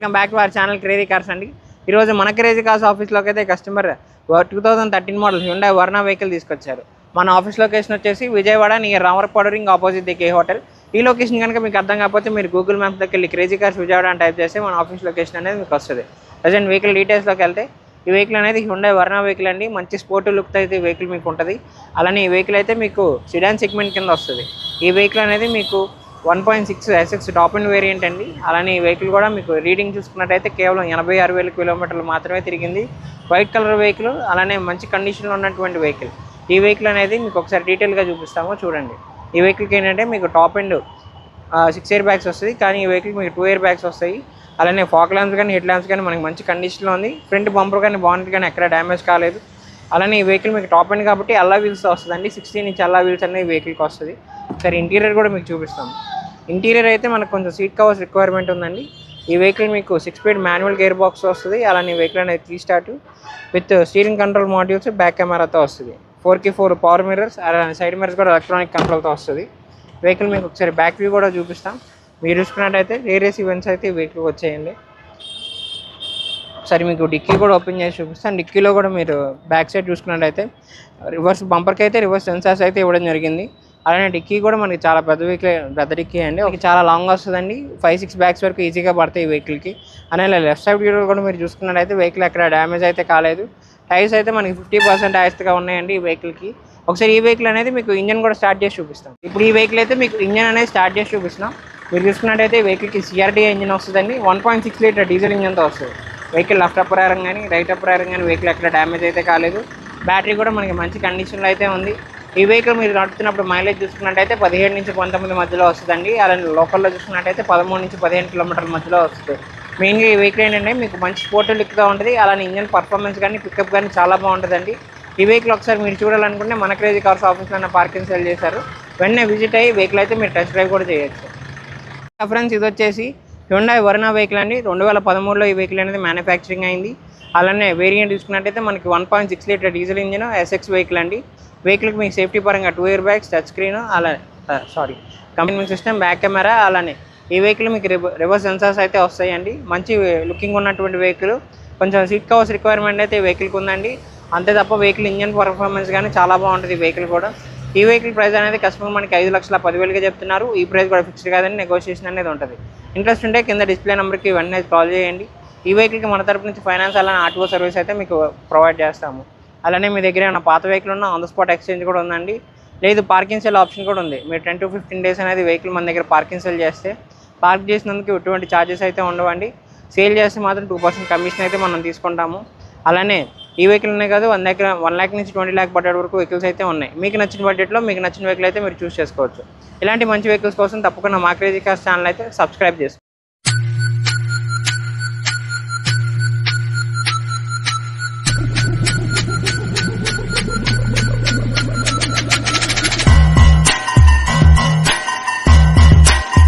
Welcome back to our channel crazy cars అండి. ఈరోజు మన క్రేజీ కార్స్ ఆఫీస్లోకి అయితే customer two thousand thirteen model Hyundai Verna vehicle తీసుకొచ్చారు. మన ఆఫీస్ లొకేషన్ వచ్చేసి Vijayawada near Ramavarappadu ring opposite the K hotel ఈ లొకేషన్ కనుక మీకు అర్థం కాకపోతే మీరు గూగుల్ మ్యాప్ దగ్గర వెళ్ళి క్రేజీ కార్స్ విజయవాడ అని టైప్ చేస్తే మన ఆఫీస్ లొకేషన్ అనేది మీకు వస్తుంది. ప్రజెంట్ వెహికల్ డీటెయిల్స్లోకి వెళ్తే ఈ వెహికల్ అనేది హ్యుండా వర్ణ వెహికల్ అండి. మంచి స్పోర్ట్ లుక్ అయితే వెహికల్ మీకు ఉంటుంది. అలానే ఈ వెహికల్ అయితే మీకు సిడాన్ సెగ్మెంట్ కింద వస్తుంది. ఈ వెహికల్ అనేది మీకు one point six SX top end variant అండి. అలానే ఈ వెహికల్ కూడా మీకు రీడింగ్ చూసుకున్నట్టయితే కేవలం ఎనభై ఆరు వేల కిలోమీటర్లు మాత్రమే తిరిగింది. వైట్ కలర్ వెహికల్ అలానే మంచి కండిషన్లో ఉన్నటువంటి వెహికల్ ఈ వెహికల్ అనేది మీకు ఒకసారి డీటెయిల్గా చూపిస్తాము చూడండి. ఈ వెహికల్కి ఏంటంటే మీకు top end six air bags వస్తుంది. కానీ ఈ వెహికల్ మీకు టూ ఇయర్ బ్యాగ్స్ వస్తాయి. అలానే ఫాక్ ల్యాంప్స్ కానీ హెడ్ ల్యాంప్స్ కానీ మనకి మంచి కండిషన్లో ఉంది. ఫ్రంట్ బంపర్ కానీ బాగుంటుంది కానీ ఎక్కడ డ్యామేజ్ కాలేదు. అలానే ఈ వెహికల్ మీకు టాప్ అండ్ కాబట్టి అల్లా వీల్స్ వస్తుందండి. సిక్స్టీన్ ఇంచ్ అల్లా వీల్స్ అనేది వెహికల్కి వస్తుంది. సరే ఇంటీరియర్ కూడా మీకు చూపిస్తాం ఇంటీరియర్ అయితే మనకు కొంచెం సీట్ కవర్స్ రిక్వైర్మెంట్ ఉందండి. ఈ వెహికల్ మీకు six speed manual gear box వస్తుంది. అలానే వెహికల్ అనేది three start with steering control modules back కెమెరాతో వస్తుంది. ఫోర్కి ఫోర్ పవర్ మిర్రర్స్ అలానే సైడ్ మిర్రర్స్ కూడా ఎలక్ట్రానిక్ కంట్రోల్తో వస్తుంది. వెహికల్ మీకు ఒకసారి బ్యాక్ వ్యూ కూడా చూపిస్తాం. మీరు చూసుకున్నట్టయితే వేరియస్ ఈవెంట్స్ అయితే వెహికల్ వచ్చేయండి. ఒకసారి మీకు డిక్కీ కూడా ఓపెన్ చేసి చూపిస్తాను డిక్కీలో కూడా మీరు బ్యాక్ సైడ్ చూసుకున్నట్టయితే రివర్స్ బంపర్కి అయితే రివర్స్ సెన్సార్స్ అయితే ఇవ్వడం జరిగింది. అలానే డిక్కీ కూడా మనకి చాలా పెద్ద వెహికల్ పెద్ద డిక్కీ అండి. ఒక చాలా లాంగ్ వస్తుందండి. ఫైవ్ సిక్స్ బ్యాగ్స్ వరకు ఈజీగా పడతాయి ఈ వెహికల్కి అలానే లెఫ్ట్ సైడ్ వ్యూ కూడా మీరు చూసుకున్నట్టయితే వెహికల్ ఎక్కడ డ్యామేజ్ అయితే కాలేదు. టైర్స్ అయితే మనకి ఫిఫ్టీ పర్సెంట్ టైర్స్గా ఉన్నాయండి ఈ వెహికల్కి ఒకసారి ఈ వెహికల్ అనేది మీకు ఇంజన్ కూడా స్టార్ట్ చేసి చూపిస్తాం. ఇప్పుడు ఈ వెహికల్ అయితే మీకు ఇంజన్ అనేది స్టార్ట్ చేసి చూపిస్తున్నాం. మీరు చూసుకున్నట్టయితే వెహికల్కి సిఆర్డీ ఇంజన్ వస్తుందండి. One point six litre diesel ఇంజన్తో వస్తుంది. వెహికల్ లెఫ్ట్ అప్ ప్రకారం కానీ రైట్ అప్ ప్రకారం కానీ వెహికల్ ఎక్కడ డ్యామేజ్ అయితే కాలేదు. బ్యాటరీ కూడా మనకి మంచి కండిషన్లో అయితే ఉంది. ఈ వెహికల్ మీరు నడుపుతున్నప్పుడు మైలేజ్ చూసుకున్నట్టయితే పదిహేడు నుంచి పంతొమ్మిది మధ్యలో వస్తుందండి. అలానే లోకల్లో చూసుకున్నట్టయితే పదమూడు నుంచి పదిహేను కిలోమీటర్ల మధ్యలో వస్తుంది. మెయిన్గా ఈ వెహికల్ ఏంటంటే మీకు మంచి స్పోర్ట్ లుక్గా ఉంటుంది. అలానే ఇంజన్ పర్ఫార్మెన్స్ కానీ పికప్ కానీ చాలా బాగుంటుందండి. ఈ వెహికల్ ఒకసారి మీరు చూడాలనుకుంటే మన క్రేజీ కార్స్ ఆఫీస్లో పార్కింగ్ సెల్ చేశారు. వెంటనే విజిట్ అయ్యి వెహికల్ అయితే మీరు టెస్ట్ డ్రైవ్ కూడా చేయొచ్చు. ఫ్రెండ్స్ ఇది వచ్చేసి హ్యుండాయ్ వరుణ వెహికల్ అండి. రెండు వేల పదమూడులో ఈ వెహికల్ అనేది మ్యానుఫ్యాక్చరింగ్ అయింది. అలానే వేరియంట్ చూసుకున్నట్టయితే మనకి one point six litre diesel engine SX vehicle అండి. వెహికల్కి మీకు సేఫ్టీ పరంగా two air bags touch screen అలా sorry company system back camera అలానే. ఈ వెహికల్ మీకు రివర్స్ సెన్సార్స్ అయితే వస్తాయండి. మంచి లుకింగ్ ఉన్నటువంటి వెహికల్ కొంచెం సీట్ కవర్స్ రిక్వైర్మెంట్ అయితే ఈ వెహికల్కి ఉందండి. అంతే తప్ప వెహికల్ ఇంజన్ పర్ఫార్మెన్స్ కానీ చాలా బాగుంటుంది ఈ వెహికల్ కూడా. ఈ వెహికల్ ప్రైస్ అనేది కస్టమర్ మనకి ఐదు లక్షల పదివేలుగా చెప్తున్నారు. ఈ ప్రైస్ కూడా ఫిక్స్డ్ కాదని నెగోషియేషన్ అనేది ఉంటుంది. ఇంట్రెస్ట్ ఉంటే కింద డిస్ప్లే నెంబర్కి వెంటనే కాల్ చేయండి. ఈ వెహికల్కి మన తరపు నుంచి ఫైనాన్స్ అలానే ఆర్టీఓ సర్వీస్ అయితే మీకు ప్రొవైడ్ చేస్తాము. అలానే మీ దగ్గర ఏమైనా పాత వెహికల్ ఉన్న ఆన్ ద స్పాట్ ఎక్స్చేంజ్ కూడా ఉందండి. లేదు పార్కింగ్ సెల్ ఆప్షన్ కూడా ఉంది. మీరు టెన్ టు ఫిఫ్టీన్ డేస్ అనేది వెహికల్ మన దగ్గర పార్కింగ్ సెల్ చేస్తే పార్క్ చేసినందుకు ఎటువంటి ఛార్జెస్ అయితే ఉండవండి. సేల్ చేస్తే మాత్రం టూ పర్సెంట్ కమిషన్ అయితే మనం తీసుకుంటాము. అలానే ఈ వెహికల్ ఉన్నాయి కాదు వన్ ల్యాక్ వన్ ల్యాక్ నుంచి ట్వంటీ ల్యాక్ బడ్జెట్ వరకు వెహికల్స్ అయితే ఉన్నాయి. మీకు నచ్చిన బడ్జెట్లో మీకు నచ్చిన వెహికల్ అయితే మీరు చూస్ చేసుకోవచ్చు. ఇలాంటి మంచి వెహికల్స్ కోసం తప్పకుండా మా క్రేజీ కార్స్ ఛానల్ అయితే సబ్స్క్రైబ్ చేసుకోండి